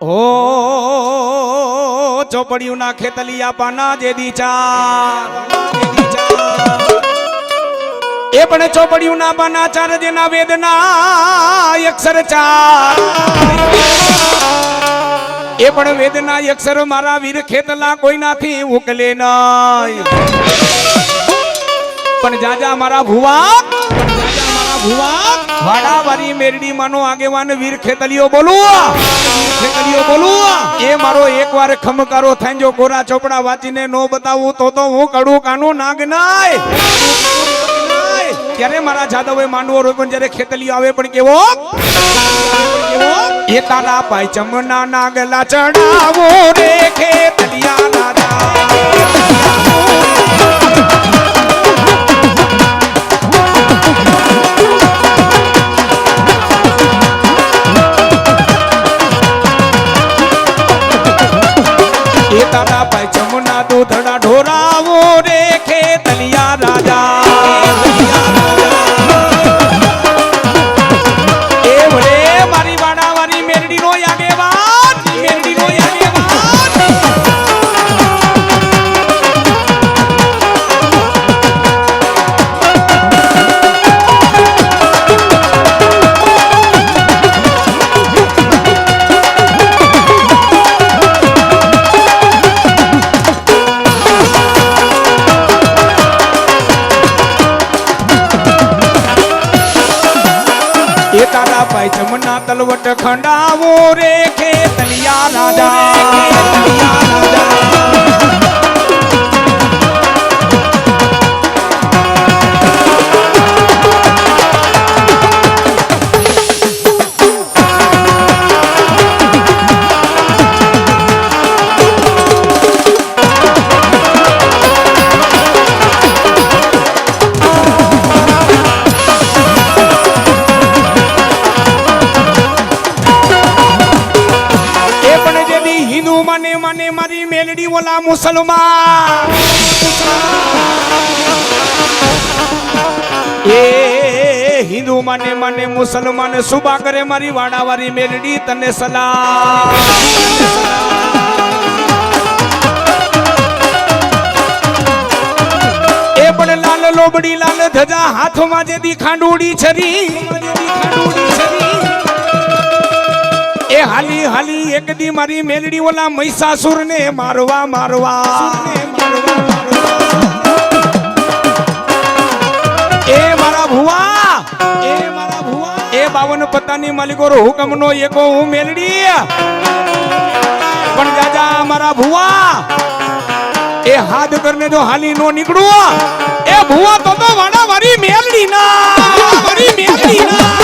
હો ચોપડિયુંના ખેતલિયા પાના જે દીચા એ પણ ચોપડિયુંના પાના ચાર જેના વેદના અક્ષર ચાર. એ પણ વેદના અક્ષર મારા વીર ખેતલા કોઈનાથી ઉકલે નહીં પણ જાજા મારા ભુવા જાજા મારા ભુવા વાડાવારી મેરડી માનો આગેવાન વીર ખેતલીઓ બોલું ખેતલીઓ બોલું એ મારો એકવાર ખમકારો થાય જો ગોરા ચોપડા વાંચીને નો બતાવું તો તો હું કડું કાનું નાગ નાય. ત્યારે મારા જાદવે માંડવો રોય પણ જ્યારે ખેતલીઓ આવે પણ કેવો? એ તારા પાય ચમના નાગલા ચડાવો રે ખેતલિયા દાદા દૂધડા ઢોરાવો રે ખેતલિયા રાજા. તારા ભાઈ જમના તલવટ ખંડાવો રે ખેતલિયા રાજા. મુસલમાન એ હિન્દુ મને મને મુસલમાન સુબા કરે મારી વાડાવારી મેલડી તને સલામ એ પણ લાલ લોબડી લાલ ધજા હાથમાં જેદી ખાંડુડી છરી ખાંડુડી છરી એ હાલી હાલી એક દી મારી મેલડી ઓલા મહિષાસુર ને મારવા. મારવા એ મારા ભુવા. એ મારા ભુવા. એ બાવન પત્તાની માલિકો હુકમ નો એકો હું મેલડી. પણ જાજા મારા ભુવા એ હાથ કરને જો હાલી નો નીકળું એ ભુવા તો તો વાડા મારી મેલડી ના મારી મેલડી ના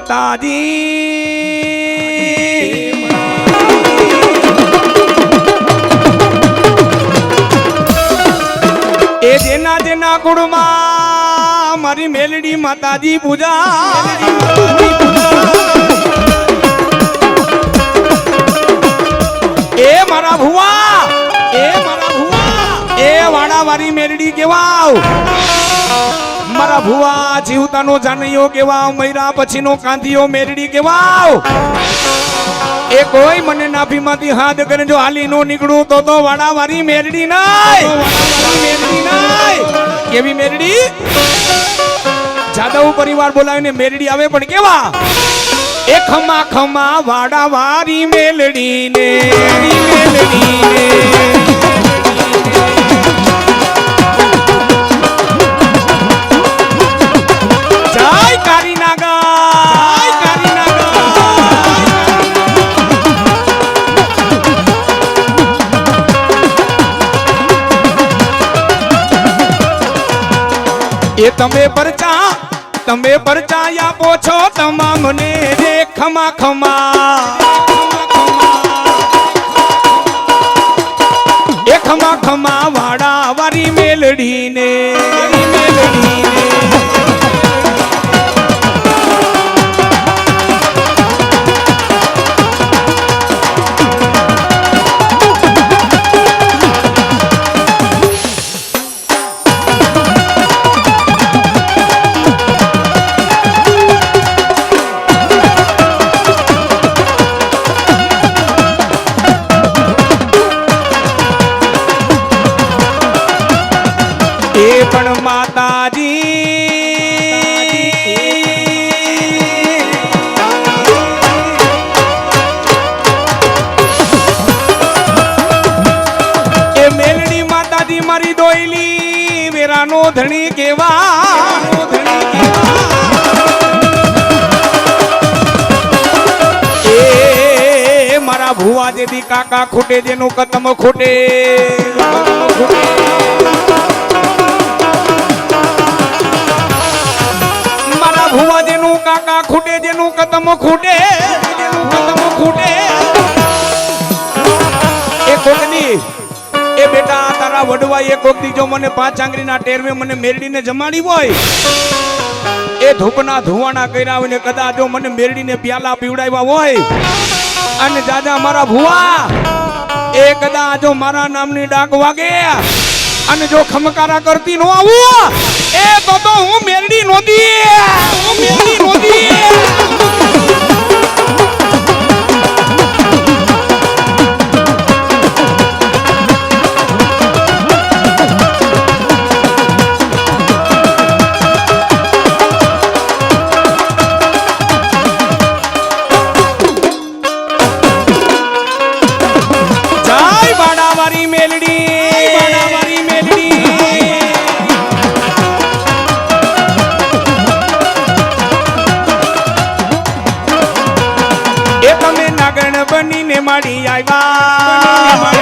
માતાજી. એ જેના જેના કુળમાં મારી મેલડી માતાજી પૂજા. એ મારા ભુવા, એ મારા ભુવા, એ વાડા વાળી મેલડી કેવાવ. મારા ભુવા જીવતાનો જાનૈયો કેવા, મૈરા પછીનો કાંધિયો મેરડી કેવાવ એ કોઈ મને નાભીમાંથી હાથ કરે, જો હાલી નો નીકળું તો તો વાડા વારી મેરડી નાય. મેરડી નાય. કેવી મેરડી? જાદવ પરિવાર બોલાવીને મેરડી આવે પણ કેવા? એ ખમા ખમા વાડા વારી મેલડી ને મેલડી ને એ તમે પરચા તમે પરચા આપો છો તમામને રે ખમા ખમા. એ ખમા ખમા વાડા વારી મેલડીને મારા ભુવા જેદી કાકા ખૂટે, જેનું કતમ ખૂટે. મારા ભુવા જેનું કાકા ખૂટે, જેનું કતમ ખૂટે, જેનું કતમ ખૂટે. એ કોકની એ બેટા તારા વડવા એ કોક દી જો મને પાંચ આંગળીના ટેરવે મને મેરડીને જમાડી હોય. એ ધૂપના ધુવાણા કર્યા હોય ને કદાચ જો મને મેરડીને પ્યાલા પીવડાવ્યા હોય. અને દાદા મારા ભુવા એ કદાચ જો મારા નામની ડાક વાગે અને જો ખમકારા કરતી નો આવું, એ તો હું મેરડી નોંધી, હું મેરડી નોંધી. તમે નાગણ બનીને માડી આવ્યા.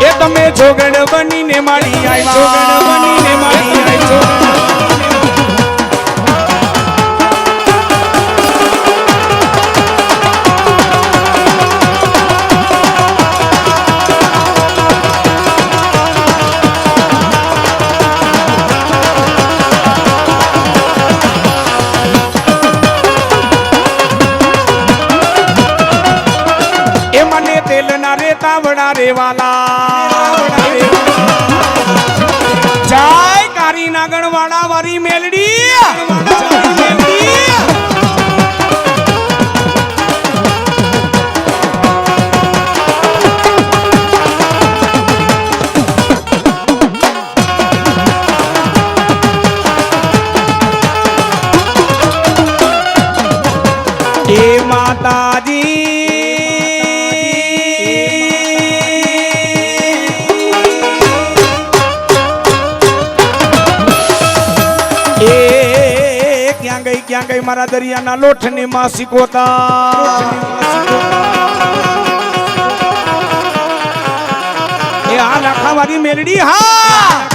એ તમે જોગણ બનીને માડી આવ્યા. જોગણ બનીને માડી આવ્યા. বারেওয়ালা મારા દરિયાના લોઠની માસી ગોતા. એ આ લાખાવાળી મેલડી હા!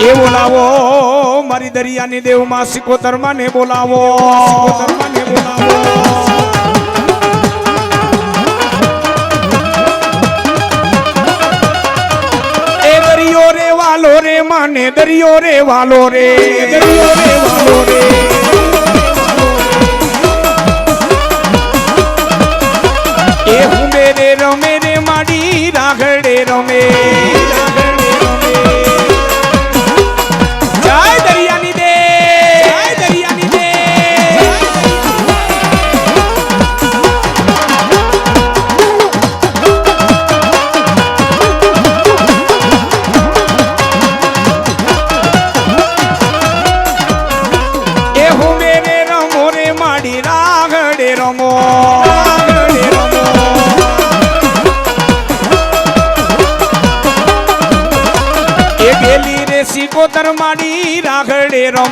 એ બોલાવો, મારી દરિયાની દેવમાં સિકોતરમાં માને બોલાવો બોલાવો. વાલો રે માને દરિયો રે વાલો રે. દરિયો રે વાલો રે. એ હું મેરે રમે રે માડી રાઘડે રમે.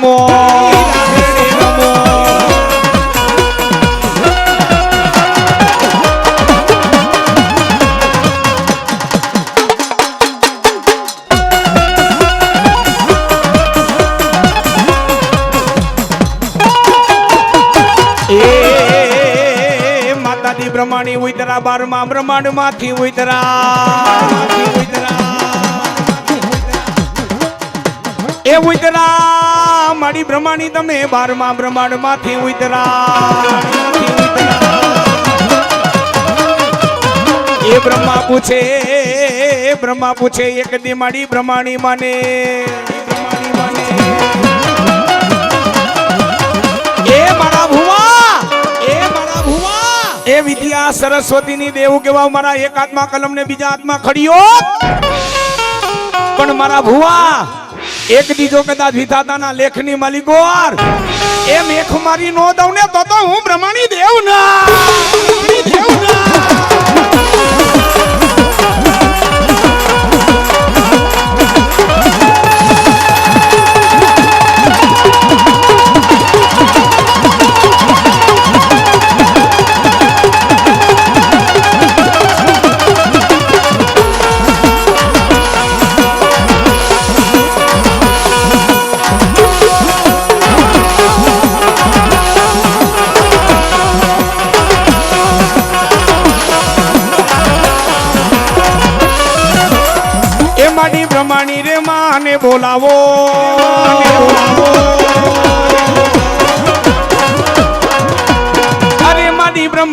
રમો બ્રહ્માણી ઉતરા બારમા બ્રહ્માંડમાંથી ઉતરા એ ઉતરા મારી બ્રહ્માની તમે બારમા બ્રહ્માંડમાંથી ઉતરા એ બ્રહ્મા પૂછે બ્રહ્મા પૂછે, એક દી મારી બ્રહ્માણી માને. એ મારા ભુવા, એ મારા એ વિદ્યા સરસ્વતીની દેવ કેવા મારા એક હાથમાં કલમ ને બીજા હાથમાં ખડીયો. પણ મારા ભુવા એક બીજો કદાચ વિધાતાના લેખની ગોર. એ મેખ મારી નો દઉં ને તો તો હું બ્રહ્માણી દેવ ના.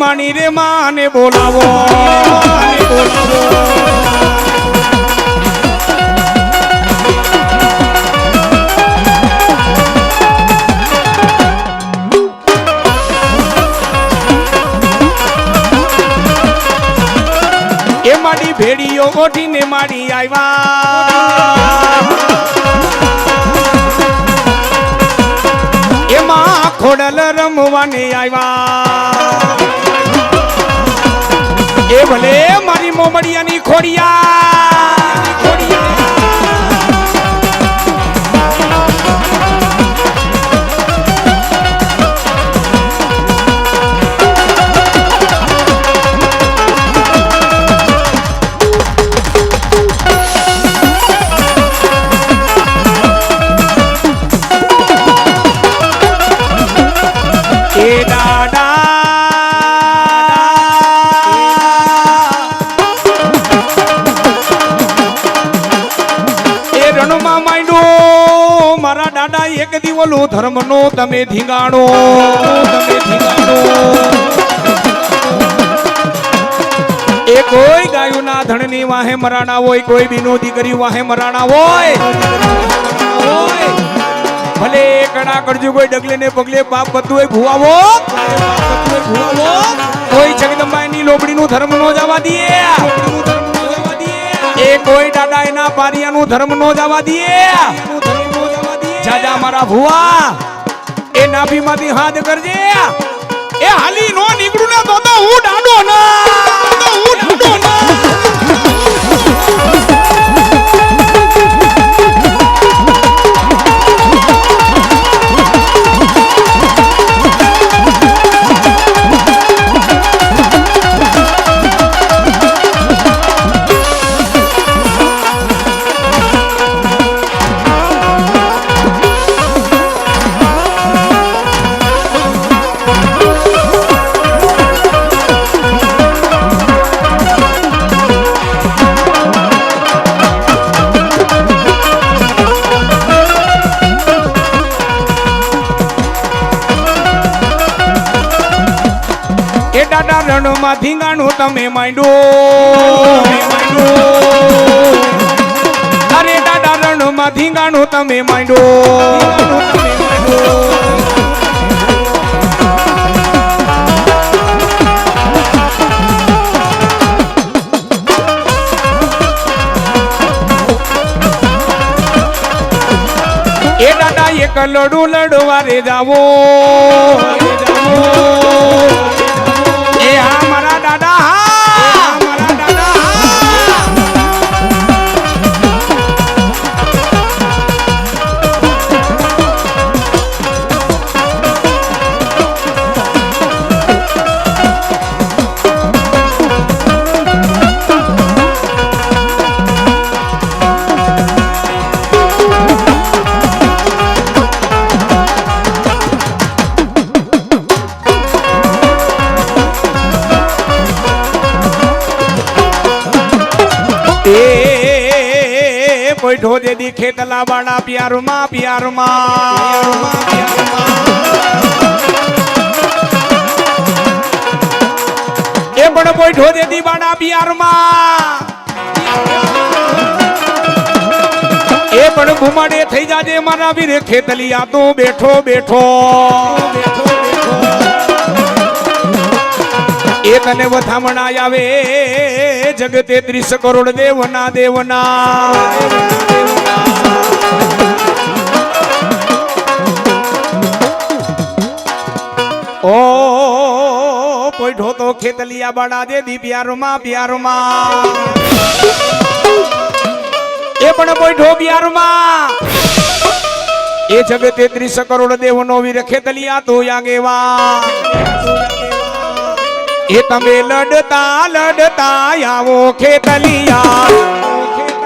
બ્રહ્માણી રે માને બોલાવો. બોલાવો એ મારી ભેડીઓ ઓઠીને મારી આવ્યા. એમાં ખોડલ રમવાને આવ્યા. ભલે મારી મોમડિયાની ખોડિયા. એ દિવલો ધર્મનો તમે તમે ધીંગાણો. એ કોઈ ગાયુના ધણની વાહે મરાણા હોય, કોઈ બીનો દીકરી વાહે મરાણા હોય. ભલે કણા કરજો કોઈ ડગલે ને પગલે બાપ બધું ભુવાવો કોઈ લોબડી લોબડીનું ધર્મ નો જવા દઈએ. એ કોઈ દાદા એના પારિયાનું ધર્મ નો જવા દે જાજા મારા ભુવા, એ નાભીમાંથી હાથ કરજે. એ હાલી નો નીકળું ને તો હું ડાડો ના હું તમે માંડ્યો અરે દાદા રણમાં ધીંગાણું તમે માંડો. એ દાદા એક લડું લડવા રે જાવો. પોઈઠો દેદી ખેતલા વાળા પ્યારમાં પ્યારમાં. એ પણ પોઈઠો દેદી વાળા પ્યારમાં. એ પણ ઘુમાડે થઈ જાજે મારા વીર ખેતલિયા તો બેઠો બેઠો. એ અને વધામણા આવે. જગતે ત્રીસ કરોડ દેવના દેવના. ઓ પોઈઠો તો ખેતલિયા બાડા દે દી પ્યારમાં પ્યારમાં એ પણ પોઈઠો પ્યારમાં એ જગતે ત્રીસ કરોડ દેવનો વીર ખેતલિયા તો આગેવા એ તમે લડતા લડતા આવો ખેતલિયા.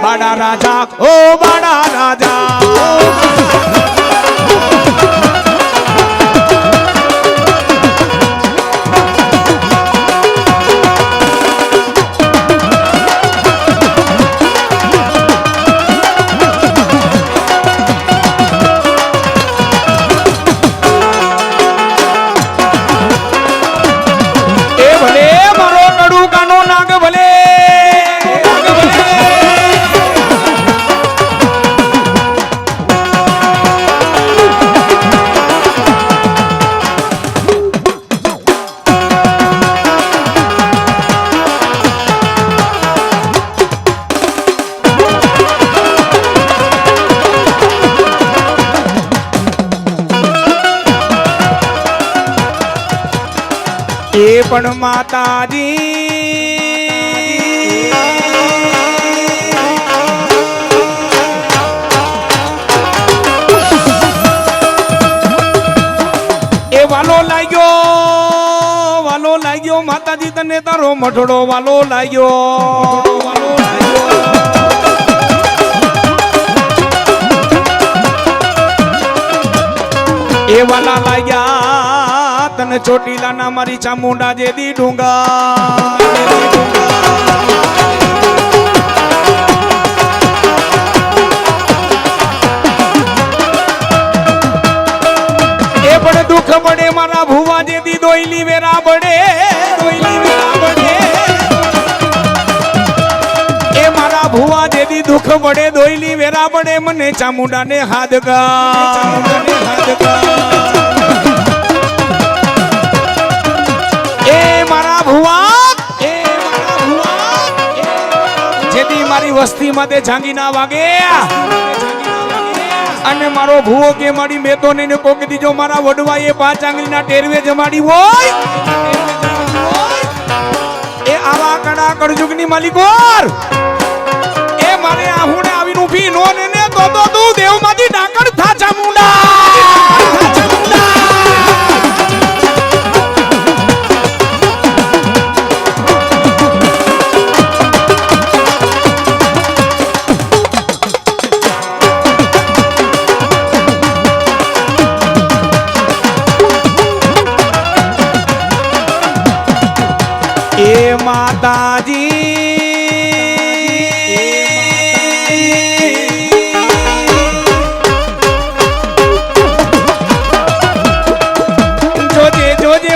બાડા રાજા ઓ બાડા રાજા. પણ માતાજી. એ વાલો લાગ્યો વાલો લાગ્યો, માતાજી તને તારો મઢડો વાલો લાગ્યો. વાલો લાગ્યો. એ વાલા તને ચોટીલાના મારી ચામુંડા જેદી ડુંગા. એ પણ દુઃખ પડે મારા ભુવા જેદી દોઈલી વેરા પડે દોઈલી વેરા પડે એ મારા ભુવા જેદી દુઃખ પડે દોઈલી વેરા પડે મને ચામુંડાને હાથ ગા ચામુંડાને હાથ ગા મારા ભુવા એ મારા ભુવા જેદી મારી વસ્તી માટે જાંગી ના વાગે. અને મારો ભૂવો કે મારી મેતો ને કોક દીજો મારા વડવા એ પાંચ આંગળીના ટેરવે જમાડી હોય. એ આવા કડા કળજુગની માલિકોર! એ મારે આહુણે આવીને ઊભી નો ને તો તો તું દેવમાંથી ડાકણ થા ચામુંડા માતાજી.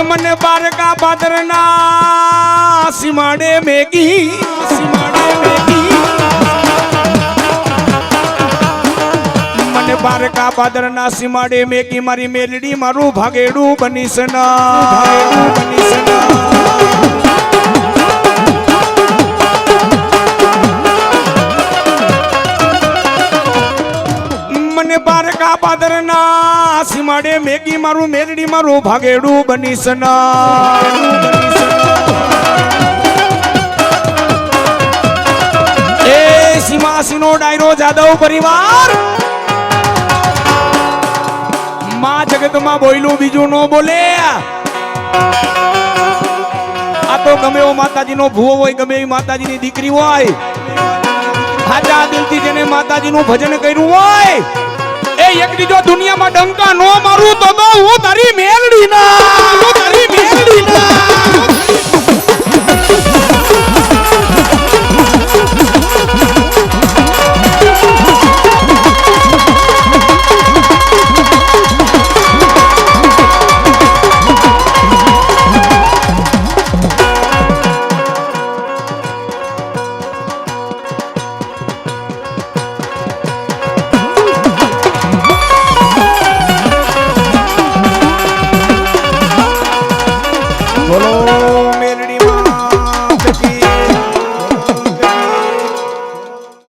મને બારકા પાદરના સીમાડે મેગી સીમાડે મેગી મને બારકા પાદરના સીમાડે મેગી મારી મેલડી મારું ભાગેડું બનીશ ના ભાગેડું બનીશ ના. બારકા પાદરના સીમાડે મેગી મારું મેરડી મારું ભાગેડું બની સના એ સીમાસીનો ડાયરો જાદવ પરિવાર. માં જગતમાં બોયલું બીજું નો બોલે. આ તો ગમે એવો માતાજીનો ભૂવો હોય, ગમે એવી માતાજીની દીકરી હોય. સાચા દિલથી જેને માતાજીનું ભજન કર્યું હોય એક બીજો દુનિયામાં ડંકા નો મારું તો હું તારી મેલડી ના.